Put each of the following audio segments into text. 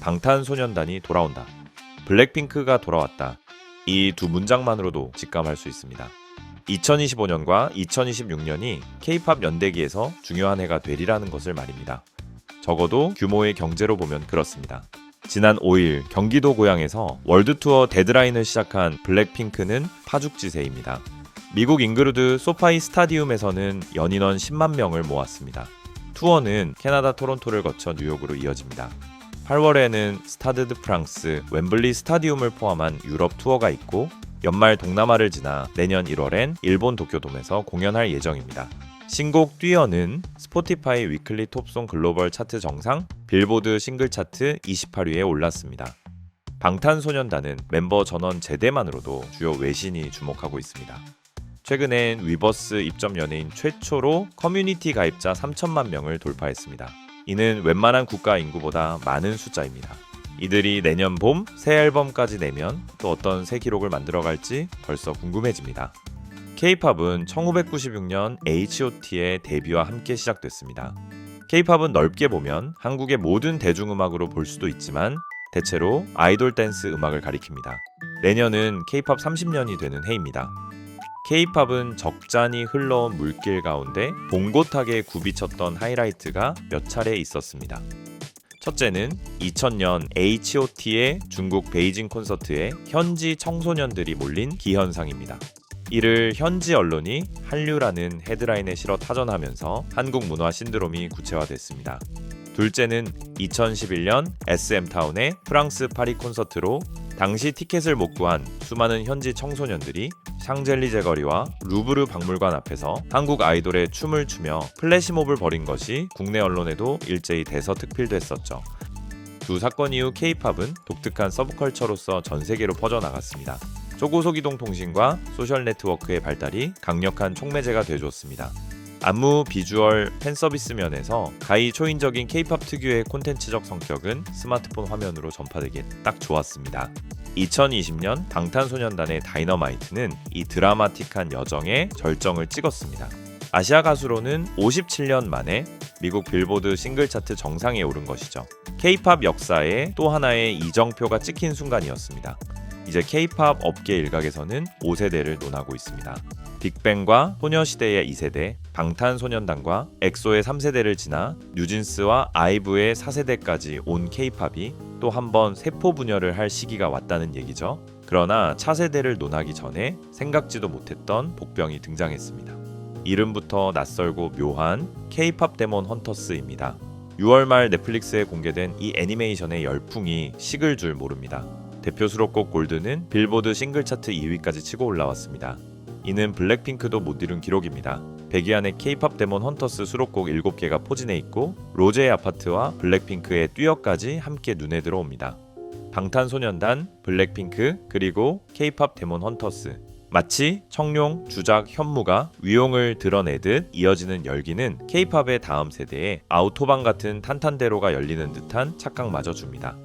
방탄소년단이 돌아온다. 블랙핑크가 돌아왔다. 이 두 문장만으로도 직감할 수 있습니다. 2025년과 2026년이 K-팝 연대기에서 중요한 해가 되리라는 것을 말입니다. 적어도 규모의 경제로 보면 그렇습니다. 지난 5일 경기도 고향에서 월드 투어 데드라인을 시작한 블랙핑크는 파죽지세입니다. 미국 잉그루드 소파이 스타디움에서는 연인원 10만 명을 모았습니다. 투어는 캐나다 토론토를 거쳐 뉴욕으로 이어집니다. 8월에는 스타드드 프랑스 웸블리 스타디움을 포함한 유럽 투어가 있고 연말 동남아를 지나 내년 1월엔 일본 도쿄돔에서 공연할 예정입니다. 신곡 뛰어는 스포티파이 위클리 톱송 글로벌 차트 정상 빌보드 싱글 차트 28위에 올랐습니다. 방탄소년단은 멤버 전원 제대만으로도 주요 외신이 주목하고 있습니다. 최근엔 위버스 입점 연예인 최초로 커뮤니티 가입자 3천만 명을 돌파했습니다. 이는 웬만한 국가 인구보다 많은 숫자입니다. 이들이 내년 봄 새 앨범까지 내면 또 어떤 새 기록을 만들어갈지 벌써 궁금해집니다. K-팝은 1996년 H.O.T의 데뷔와 함께 시작됐습니다. K-팝은 넓게 보면 한국의 모든 대중음악으로 볼 수도 있지만 대체로 아이돌 댄스 음악을 가리킵니다. 내년은 K-팝 30년이 되는 해입니다. K-팝은 적잖이 흘러온 물길 가운데 봉고타게 굽이쳤던 하이라이트가 몇 차례 있었습니다. 첫째는 2000년 H.O.T의 중국 베이징 콘서트에 현지 청소년들이 몰린 기현상입니다. 이를 현지 언론이 한류라는 헤드라인에 실어 타전하면서 한국 문화 신드롬이 구체화됐습니다. 둘째는 2011년 SM타운의 프랑스 파리 콘서트로 당시 티켓을 못 구한 수많은 현지 청소년들이 샹젤리제 거리와 루브르 박물관 앞에서 한국 아이돌의 춤을 추며 플래시몹을 벌인 것이 국내 언론에도 일제히 대서특필됐었죠. 두 사건 이후 K-팝은 독특한 서브컬처로서 전 세계로 퍼져나갔습니다. 초고속 이동 통신과 소셜 네트워크의 발달이 강력한 촉매제가 되어줬습니다. 안무, 비주얼, 팬 서비스 면에서 가히 초인적인 K-팝 특유의 콘텐츠적 성격은 스마트폰 화면으로 전파되기에 딱 좋았습니다. 2020년 방탄소년단의 다이너마이트는 이 드라마틱한 여정에 절정을 찍었습니다. 아시아 가수로는 57년 만에 미국 빌보드 싱글 차트 정상에 오른 것이죠. K-팝 역사에 또 하나의 이정표가 찍힌 순간이었습니다. 이제 K-팝 업계 일각에서는 5세대를 논하고 있습니다. 빅뱅과 소녀시대의 2세대, 방탄소년단과 엑소의 3세대를 지나 뉴진스와 아이브의 4세대까지 온 K-팝이 또 한 번 세포 분열을 할 시기가 왔다는 얘기죠. 그러나 차세대를 논하기 전에 생각지도 못했던 복병이 등장했습니다. 이름부터 낯설고 묘한 K-팝 데몬 헌터스입니다. 6월 말 넷플릭스에 공개된 이 애니메이션의 열풍이 식을 줄 모릅니다. 대표 수록곡 골드는 빌보드 싱글 차트 2위까지 치고 올라왔습니다. 이는 블랙핑크도 못 이룬 기록입니다. 백이안의 K-팝 데몬 헌터스 수록곡 7개가 포진해 있고 로제의 아파트와 블랙핑크의 뛰어까지 함께 눈에 들어옵니다. 방탄소년단, 블랙핑크, 그리고 K-팝 데몬 헌터스 마치 청룡, 주작, 현무가 위용을 드러내듯 이어지는 열기는 K-팝의 다음 세대에 아우토반 같은 탄탄대로가 열리는 듯한 착각마저 줍니다.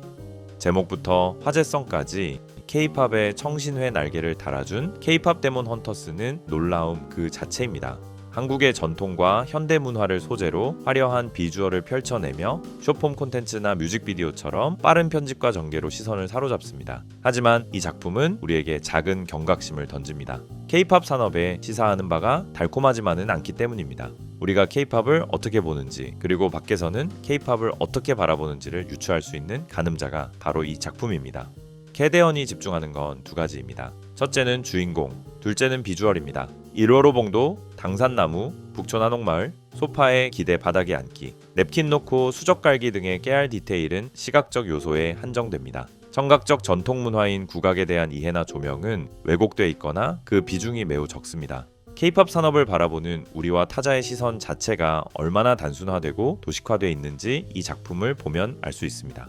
제목부터 화제성까지 K-팝의 청신회 날개를 달아준 K-팝 데몬 헌터스는 놀라움 그 자체입니다. 한국의 전통과 현대 문화를 소재로 화려한 비주얼을 펼쳐내며 쇼폼 콘텐츠나 뮤직비디오처럼 빠른 편집과 전개로 시선을 사로잡습니다. 하지만 이 작품은 우리에게 작은 경각심을 던집니다. K-팝 산업에 시사하는 바가 달콤하지만은 않기 때문입니다. 우리가 K-팝을 어떻게 보는지 그리고 밖에서는 K-팝을 어떻게 바라보는지를 유추할 수 있는 가늠자가 바로 이 작품입니다. 캐대언이 집중하는 건 두 가지입니다. 첫째는 주인공, 둘째는 비주얼입니다. 1호로 봉도, 당산나무, 북촌 한옥마을, 소파에 기대 바닥에 앉기, 냅킨 놓고 수적 깔기 등의 깨알 디테일은 시각적 요소에 한정됩니다. 청각적 전통 문화인 국악에 대한 이해나 조명은 왜곡돼 있거나 그 비중이 매우 적습니다. K-팝 산업을 바라보는 우리와 타자의 시선 자체가 얼마나 단순화되고 도식화되어 있는지 이 작품을 보면 알 수 있습니다.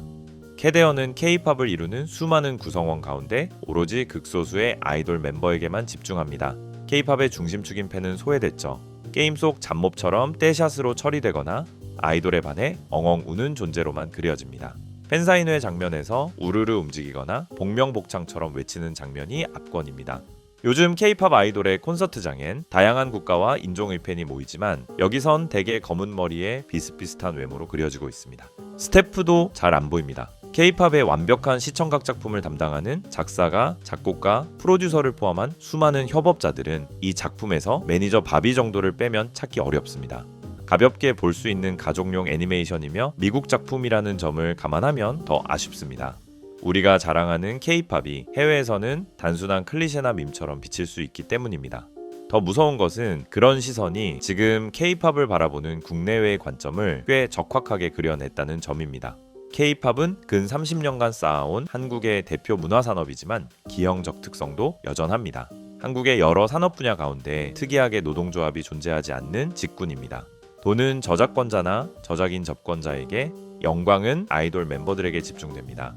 캐데어는 K-팝을 이루는 수많은 구성원 가운데 오로지 극소수의 아이돌 멤버에게만 집중합니다. K-팝의 중심축인 팬은 소외됐죠. 게임 속 잡몹처럼 떼샷으로 처리되거나 아이돌에 반해 엉엉 우는 존재로만 그려집니다. 팬사인회 장면에서 우르르 움직이거나 복명복창처럼 외치는 장면이 압권입니다. 요즘 K-팝 아이돌의 콘서트장엔 다양한 국가와 인종의 팬이 모이지만 여기선 대개 검은 머리에 비슷비슷한 외모로 그려지고 있습니다. 스태프도 잘 안 보입니다. K-팝의 완벽한 시청각 작품을 담당하는 작사가, 작곡가, 프로듀서를 포함한 수많은 협업자들은 이 작품에서 매니저 바비 정도를 빼면 찾기 어렵습니다. 가볍게 볼 수 있는 가족용 애니메이션이며 미국 작품이라는 점을 감안하면 더 아쉽습니다. 우리가 자랑하는 K-팝이 해외에서는 단순한 클리셰나 밈처럼 비칠 수 있기 때문입니다. 더 무서운 것은 그런 시선이 지금 K-팝을 바라보는 국내외의 관점을 꽤 적확하게 그려냈다는 점입니다. K-팝은 근 30년간 쌓아온 한국의 대표 문화 산업이지만 기형적 특성도 여전합니다. 한국의 여러 산업 분야 가운데 특이하게 노동조합이 존재하지 않는 직군입니다. 돈은 저작권자나 저작인 접권자에게 영광은 아이돌 멤버들에게 집중됩니다.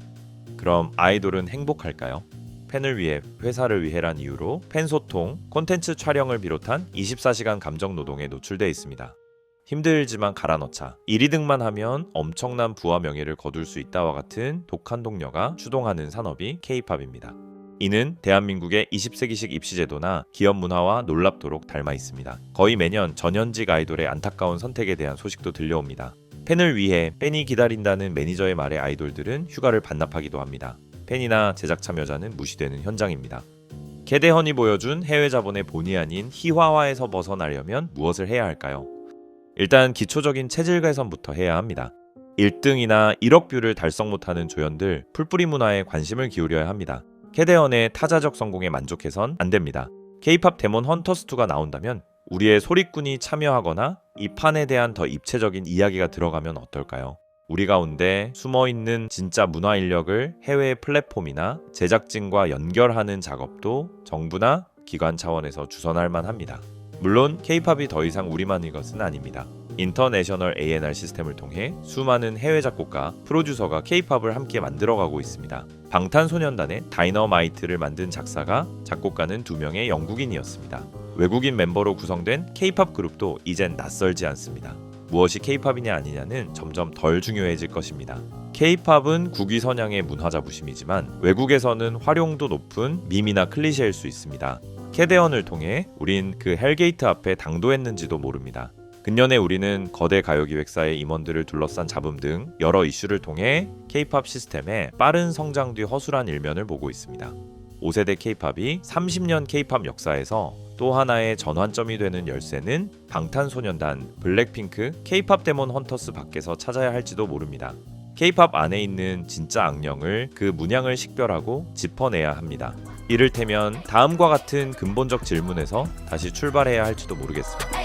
그럼 아이돌은 행복할까요? 팬을 위해 회사를 위해란 이유로 팬 소통, 콘텐츠 촬영을 비롯한 24시간 감정 노동에 노출돼 있습니다. 힘들지만 갈아넣자. 1위등만 하면 엄청난 부와 명예를 거둘 수 있다와 같은 독한 동료가 추동하는 산업이 K-팝입니다. 이는 대한민국의 20세기식 입시 제도나 기업 문화와 놀랍도록 닮아 있습니다. 거의 매년 전현직 아이돌의 안타까운 선택에 대한 소식도 들려옵니다. 팬을 위해 팬이 기다린다는 매니저의 말에 아이돌들은 휴가를 반납하기도 합니다. 팬이나 제작 참여자는 무시되는 현장입니다. 캐대헌이 보여준 해외 자본의 본의 아닌 희화화에서 벗어나려면 무엇을 해야 할까요? 일단 기초적인 체질 개선부터 해야 합니다. 1등이나 1억 뷰를 달성 못하는 조연들 풀뿌리 문화에 관심을 기울여야 합니다. 캐대헌의 타자적 성공에 만족해선 안 됩니다. K-팝 데몬 헌터스2가 나온다면 우리의 소리꾼이 참여하거나 이 판에 대한 더 입체적인 이야기가 들어가면 어떨까요? 우리 가운데 숨어 있는 진짜 문화 인력을 해외 플랫폼이나 제작진과 연결하는 작업도 정부나 기관 차원에서 주선할 만합니다. 물론 K-팝이 더 이상 우리만의 것은 아닙니다. 인터내셔널 A&R 시스템을 통해 수많은 해외 작곡가, 프로듀서가 K-팝을 함께 만들어가고 있습니다. 방탄소년단의 다이너마이트를 만든 작사가, 작곡가는 두 명의 영국인이었습니다. 외국인 멤버로 구성된 K-팝 그룹도 이젠 낯설지 않습니다. 무엇이 K-팝이냐 아니냐는 점점 덜 중요해질 것입니다. K-팝은 국위 선양의 문화 자부심이지만 외국에서는 활용도 높은 밈이나 클리셰일 수 있습니다. 캐대언을 통해 우린 그 헬게이트 앞에 당도했는지도 모릅니다. 근년에 우리는 거대 가요기획사의 임원들을 둘러싼 잡음 등 여러 이슈를 통해 K-팝 시스템의 빠른 성장 뒤 허술한 일면을 보고 있습니다. 5세대 K-팝이 30년 K-팝 역사에서 또 하나의 전환점이 되는 열쇠는 방탄소년단, 블랙핑크, K-팝 데몬 헌터스 밖에서 찾아야 할지도 모릅니다. K-팝 안에 있는 진짜 악령을 그 문양을 식별하고 짚어내야 합니다. 이를테면 다음과 같은 근본적 질문에서 다시 출발해야 할지도 모르겠습니다.